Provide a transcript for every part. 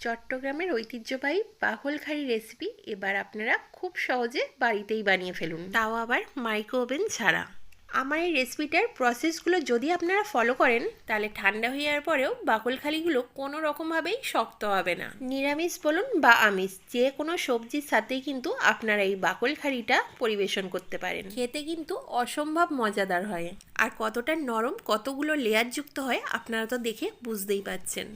চট্টগ্রামের ঐতিহ্যবাহী বাহলখারি রেসিপি এবার আপনারা খুব সহজে বাড়িতেই বানিয়ে ফেলুন। তাও আবার মাইক্রো ওভেন ছাড়া। আমার এই রেসিপিটার প্রসেসগুলো যদি আপনারা ফলো করেন তাহলে ঠান্ডা হয়ে যাওয়ার পরেও বাকলখালিগুলো কোনো রকমভাবেই শক্ত হবে না। নিরামিষ বলুন বা আমিষ যে কোনো সবজির সাথেই কিন্তু আপনারা এই বাকলখালিটা পরিবেশন করতে পারেন। খেতে কিন্তু অসম্ভব মজাদার হয়। আর কতটা নরম কতগুলো লেয়ার যুক্ত হয় আপনারা তো দেখে বুঝতেই পাচ্ছেন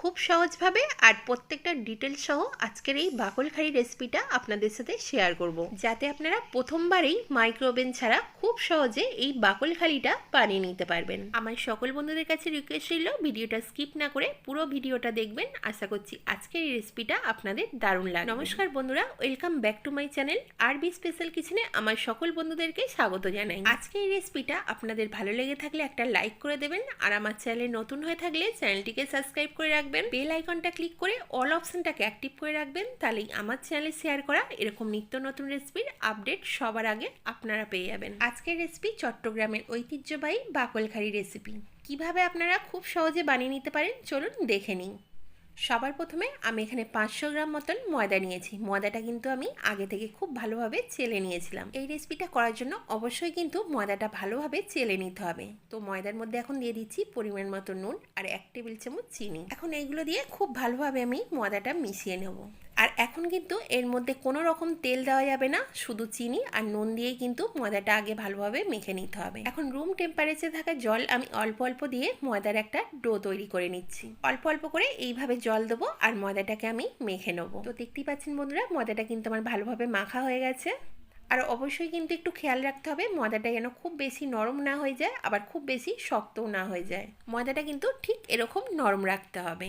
খুব সহজভাবে আর প্রত্যেকটা ডিটেলস সহ আজকের এই বাকলখাড়ি রেসিপিটা আপনাদের সাথে শেয়ার করব। যাতে আপনারা প্রথমবারেই মাইক্রোওভেন ছাড়া খুব সহজে এই বাকলখাড়িটা বানিয়ে নিতে পারবেন। আমার সকল বন্ধুদের কাছে রিকোয়েস্ট রইল, ভিডিওটা স্কিপ না করে পুরো ভিডিওটা দেখবেন। আশা করছি আজকের এই রেসিপিটা আপনাদের দারুণ লাগবে। নমস্কার বন্ধুরা welcome back to my channel R B special কিচেনে আমার সকল বন্ধুদেরকে স্বাগত জানাই। আজকের এই রেসিপিটা আপনাদের ভালো লেগে থাকলে একটা লাইক করে দেবেন, আর আমার চ্যানেলে নতুন হয়ে থাকলে চ্যানেলটিকে সাবস্ক্রাইব করে রাখবেন। বেল আইকনটা ক্লিক করে অল অপশানটাকে অ্যাক্টিভ করে রাখবেন। তাহলেই আমার চ্যানেলে শেয়ার করা এরকম নিত্য নতুন রেসিপির আপডেট সবার আগে আপনারা পেয়ে যাবেন। আজকের রেসিপি চট্টগ্রামের ঐতিহ্যবাহী বাকলখারি রেসিপি। কীভাবে আপনারা খুব সহজে বানিয়ে নিতে পারেন? চলুন দেখে নিন সবার প্রথমে আমি এখানে পাঁচশো গ্রাম মতন ময়দা নিয়েছি। ময়দাটা কিন্তু আমি আগে থেকে খুব ভালোভাবে চেলে নিয়েছিলাম। এই রেসিপিটা করার জন্য অবশ্যই কিন্তু ময়দাটা ভালোভাবে চেলে নিতে হবে। তো ময়দার মধ্যে এখন দিয়ে দিচ্ছি পরিমাণ মতো নুন আর এক টেবিল চামচ চিনি। এখন এইগুলো দিয়ে খুব ভালোভাবে আমি ময়দাটা মিশিয়ে নেব। আর এখন কিন্তু এর মধ্যে কোনো রকম তেল দেওয়া যাবে না, শুধু চিনি আর নুন দিয়েই কিন্তু ময়দাটা আগে ভালোভাবে মেখে নিতে হবে। এখন রুম টেম্পারেচারে থাকা জল আমি অল্প অল্প দিয়ে ময়দার একটা ডো তৈরি করে নিচ্ছি। অল্প অল্প করে এইভাবে জল দেবো আর ময়দাটাকে আমি মেখে নেব। তো দেখতেই পাচ্ছেন বন্ধুরা, ময়দাটা কিন্তু আমার ভালোভাবে মাখা হয়ে গেছে। আর অবশ্যই কিন্তু একটু খেয়াল রাখতে হবে, ময়দাটা যেন খুব বেশি নরম না হয়ে যায়, আবার খুব বেশি শক্তও না হয়ে যায়। ময়দাটা কিন্তু ঠিক এরকম নরম রাখতে হবে।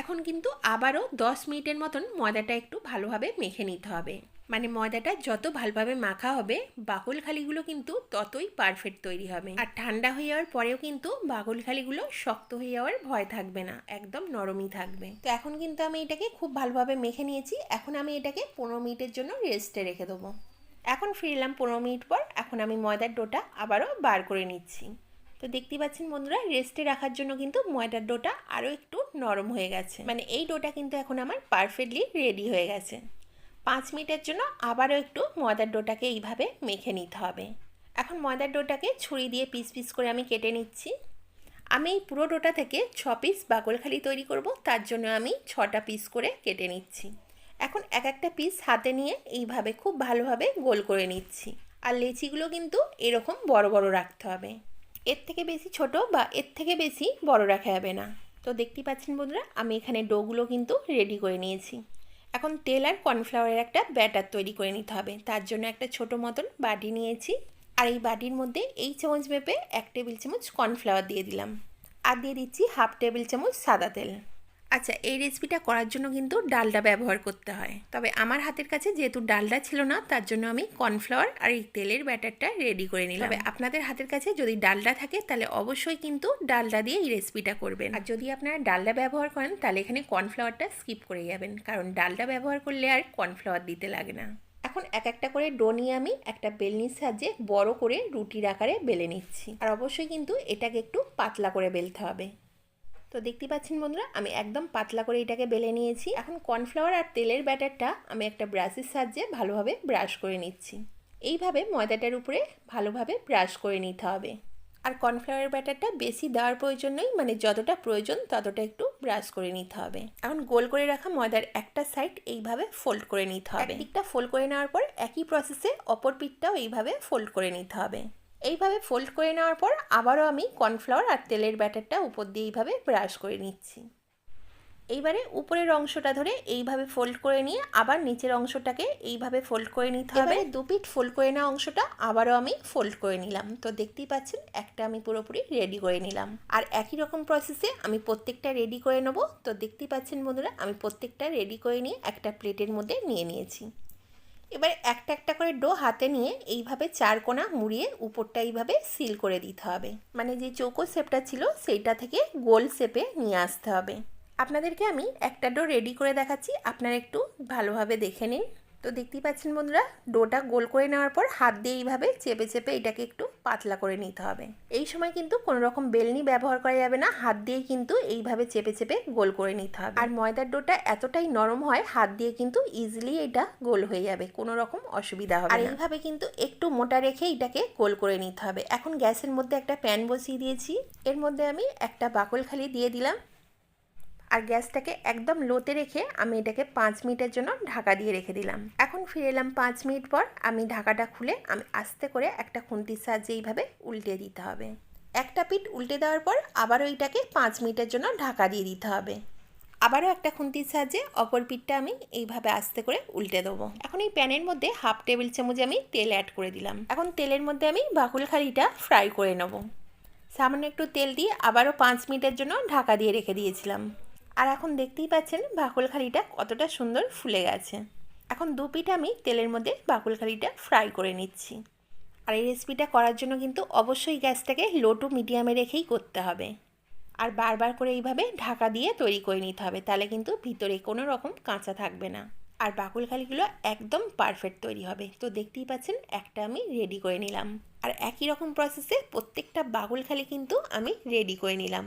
এখন কিন্তু আবারও দশ মিনিটের মতন ময়দাটা একটু ভালোভাবে মেখে নিতে হবে। মানে ময়দাটা যত ভালোভাবে মাখা হবে বাকল খালিগুলো কিন্তু ততই পারফেক্ট তৈরি হবে। আর ঠান্ডা হয়ে যাওয়ার পরেও কিন্তু বাকল খালিগুলো শক্ত হয়ে যাওয়ার ভয় থাকবে না, একদম নরমই থাকবে। তো এখন কিন্তু আমি এটাকে খুব ভালোভাবে মেখে নিয়েছি। এখন আমি এটাকে পনেরো মিনিটের জন্য রেস্টে রেখে দেবো। এখন ফিরলাম পনেরো মিনিট পর, এখন আমি ময়দার ডোটা আবারও বার করে নিচ্ছি। তো দেখতেই পাচ্ছেন বন্ধুরা রেস্টে রাখার জন্য কিন্তু ময়দার ডোটা আরও একটু নরম হয়ে গেছে। মানে এই ডোটা কিন্তু এখন আমার পারফেক্টলি রেডি হয়ে গেছে। পাঁচ মিনিটের জন্য আবারও একটু ময়দার ডোটাকে এইভাবে মেখে নিতে হবে। এখন ময়দার ডোটাকে ছুরি দিয়ে পিস পিস করে আমি কেটে নিচ্ছি। আমি এই পুরো ডোটা থেকে ছ পিস বাকলখালি তৈরি করব, তার জন্য আমি ছটা পিস করে কেটে নিচ্ছি। এখন এক একটা পিস হাতে নিয়ে এইভাবে খুব ভালোভাবে গোল করে নিচ্ছি। আর লেচিগুলো কিন্তু এরকম বড় বড় রাখতে হবে। এর থেকে বেশি ছোট বা এর থেকে বেশি বড় রাখা যাবে না। তো দেখতেই পাচ্ছেন বন্ধুরা, আমি এখানে ডোগুলো কিন্তু রেডি করে নিয়েছি। এখন তেল আর কর্নফ্লাওয়ারের একটা ব্যাটার তৈরি করে নিতে হবে। তার জন্য একটা ছোট মতন বাটি নিয়েছি। আর এই বাটির মধ্যে এই চামচ মেপে এক টেবিল চামচ কর্নফ্লাওয়ার দিয়ে দিলাম। আর দিয়ে দিচ্ছি হাফ টেবিল চামচ সাদা তেল। আচ্ছা এই রেসিপিটা করার জন্য কিন্তু ডালডা ব্যবহার করতে হয়। তবে আমার হাতের কাছে যেহেতু ডালডা ছিল না তার জন্য আমি কর্নফ্লাওয়ার আর এই তেলের ব্যাটারটা রেডি করে নিলাম। তবে আপনাদের হাতের কাছে যদি ডালডা থাকে তাহলে অবশ্যই কিন্তু ডালডা দিয়ে এই রেসিপিটা করবেন। আর যদি আপনারা ডালডা ব্যবহার করেন তাহলে এখানে কর্নফ্লাওয়ারটা স্কিপ করে যাবেন। কারণ ডালডা ব্যবহার করলে আর কর্নফ্লাওয়ার দিতে লাগে না। এখন এক একটা করে ডো নিয়ে আমি একটা বেলনির সাহায্যে বড় করে রুটির আকারে বেলে নিচ্ছি। আর অবশ্যই কিন্তু এটাকে একটু পাতলা করে বেলতে হবে। তো দেখতে পাচ্ছেন বন্ধুরা, আমি একদম পাতলা করে এটাকে বেলে নিয়েছি। এখন কর্নফ্লাওয়ার আর তেলের ব্যাটারটা আমি একটা ব্রাশের সাহায্যে ভালোভাবে ব্রাশ করে নিচ্ছি। এইভাবে ময়দাটার উপরে ভালোভাবে ব্রাশ করে নিতে হবে। আর কর্নফ্লাওয়ারের ব্যাটারটা বেশি দেওয়ার প্রয়োজন নেই মানে যতটা প্রয়োজন ততটা একটু ব্রাশ করে নিতে হবে। এখন গোল করে রাখা ময়দার একটা সাইড এইভাবে ফোল্ড করে নিতে হবে। দিকটা ফোল্ড করে নেওয়ার পর একই প্রসেসে অপর পিঠটাও এইভাবে ফোল্ড করে নিতে হবে। এইভাবে ফোল্ড করে নেওয়ার পর আবারও আমি কর্নফ্লাওয়ার আর তেলের ব্যাটারটা উপর দিয়ে এইভাবে ব্রাশ করে নিচ্ছি। এইবারে উপরের অংশটা ধরে এইভাবে ফোল্ড করে নিয়ে আবার নিচের অংশটাকে এইভাবে ফোল্ড করে নিতে হবে। দু পিঠ ফোল্ড করে নেওয়া অংশটা আবারও আমি ফোল্ড করে নিলাম। তো দেখতেই পাচ্ছেন একটা আমি পুরোপুরি রেডি করে নিলাম। আর একই রকম প্রসেসে আমি প্রত্যেকটা রেডি করে নেব। তো দেখতেই পাচ্ছেন বন্ধুরা, আমি প্রত্যেকটা রেডি করে নিয়ে একটা প্লেটের মধ্যে নিয়ে নিয়েছি। এবার একটা একটা করে ডো হাতে নিয়ে এইভাবে চার কোনা মুড়িয়ে উপরটা এইভাবে সিল করে দিতে হবে। মানে যে চৌকো শেপটা ছিল সেইটা থেকে গোল শেপে নিয়ে আসতে হবে। আপনাদেরকে আমি একটা ডো রেডি করে দেখাচ্ছি, আপনারা একটু ভালোভাবে দেখে নিন। তো দেখতেই পাচ্ছেন বন্ধুরা ডোটা গোল করে নেওয়ার পর হাত দিয়ে এইভাবে চেপে চেপে এটাকে একটু পাতলা করে নিতে হবে। এই সময় কিন্তু কোনো রকম বেলনি ব্যবহার করা যাবে না হাত দিয়ে কিন্তু এইভাবে চেপে চেপে গোল করে নিতে হবে। আর ময়দার ডোটা এতটাই নরম হয় হাত দিয়ে কিন্তু ইজিলি এটা গোল হয়ে যাবে কোনো রকম অসুবিধা হবে আর এইভাবে কিন্তু একটু মোটা রেখে এটাকে গোল করে নিতে হবে। এখন গ্যাসের মধ্যে একটা প্যান বসিয়ে দিয়েছি। এর মধ্যে আমি একটা বাকল খালি দিয়ে দিলাম। আর গ্যাসটাকে একদম লোতে রেখে আমি এটাকে পাঁচ মিনিটের জন্য ঢাকা দিয়ে রেখে দিলাম। এখন ফিরে এলাম পাঁচ মিনিট পর আমি ঢাকাটা খুলে আমি আস্তে করে একটা খুন্তির সাহায্যে এইভাবে উল্টে দিতে হবে। একটা পিঠ উল্টে দেওয়ার পর আবারও এইটাকে পাঁচ মিনিটের জন্য ঢাকা দিয়ে দিতে হবে। আবারও একটা খুন্তির সাহায্যে অপর পিঠটা আমি এইভাবে আস্তে করে উল্টে দেবো। এখন এই প্যানের মধ্যে হাফ টেবিল চামচ আমি তেল অ্যাড করে দিলাম। এখন তেলের মধ্যে আমি বাকুল খালিটা ফ্রাই করে নেব। সামান্য একটু তেল দিয়ে আবারও পাঁচ মিনিটের জন্য ঢাকা দিয়ে রেখে দিয়েছিলাম। আর এখন দেখতেই পাচ্ছেন বাকুলখালিটা কতটা সুন্দর ফুলে গেছে। এখন দু পিঠ আমি তেলের মধ্যে বাকুলখালিটা ফ্রাই করে নিচ্ছি। আর এই রেসিপিটা করার জন্য কিন্তু অবশ্যই গ্যাসটাকে লো টু মিডিয়ামে রেখেই করতে হবে। আর বারবার করে এইভাবে ঢাকা দিয়ে তৈরি করে নিতে হবে, তাহলে কিন্তু ভিতরে কোনো রকম কাঁচা থাকবে না। আর বাকুলখালিগুলো একদম পারফেক্ট তৈরি হবে। তো দেখতেই পাচ্ছেন একটা আমি রেডি করে নিলাম। আর একই রকম প্রসেসে প্রত্যেকটা বাকুলখালি কিন্তু আমি রেডি করে নিলাম।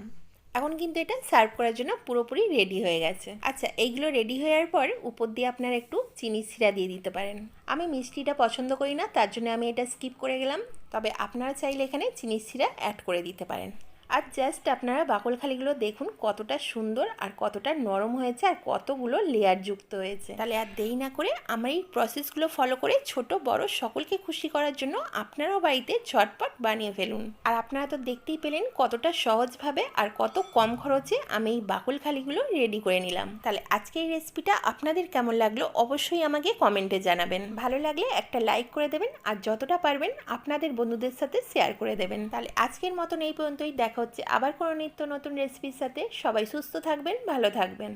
এখন কিন্তু এটা সার্ভ করার জন্য পুরোপুরি রেডি হয়ে গেছে। আচ্ছা এইগুলো রেডি হওয়ার পর উপর দিয়ে আপনারা একটু চিনি সিরা দিয়ে দিতে পারেন। আমি মিষ্টিটা পছন্দ করি না, তার জন্য আমি এটা স্কিপ করে গেলাম। তবে আপনারা চাইলে এখানে চিনি সিরা অ্যাড করে দিতে পারেন। আর জাস্ট আপনারা বাকলখালিগুলো দেখুন কতটা সুন্দর আর কতটা নরম হয়েছে আর কতগুলো লেয়ার যুক্ত হয়েছে। তাহলে আর দেরি না করে আমার এই প্রসেসগুলো ফলো করে ছোট, বড় সকলকে খুশি করার জন্য আপনারাও বাড়িতে ঝটপট বানিয়ে ফেলুন। আর আপনারা তো দেখতেই পেলেন কতটা সহজভাবে আর কত কম খরচে আমি এই বাকুলখালিগুলো রেডি করে নিলাম। তাহলে আজকে এই রেসিপিটা আপনাদের কেমন লাগল অবশ্যই আমাকে কমেন্টে জানাবেন। ভালো লাগলে একটা লাইক করে দেবেন আর যতটা পারবেন আপনাদের বন্ধুদের সাথে শেয়ার করে দেবেন। তাহলে আজকের মতন এই পর্যন্তই দেখা হচ্ছে আবার কোনো নিত্য নতুন রেসিপির সাথে। সবাই সুস্থ থাকবেন ভালো থাকবেন।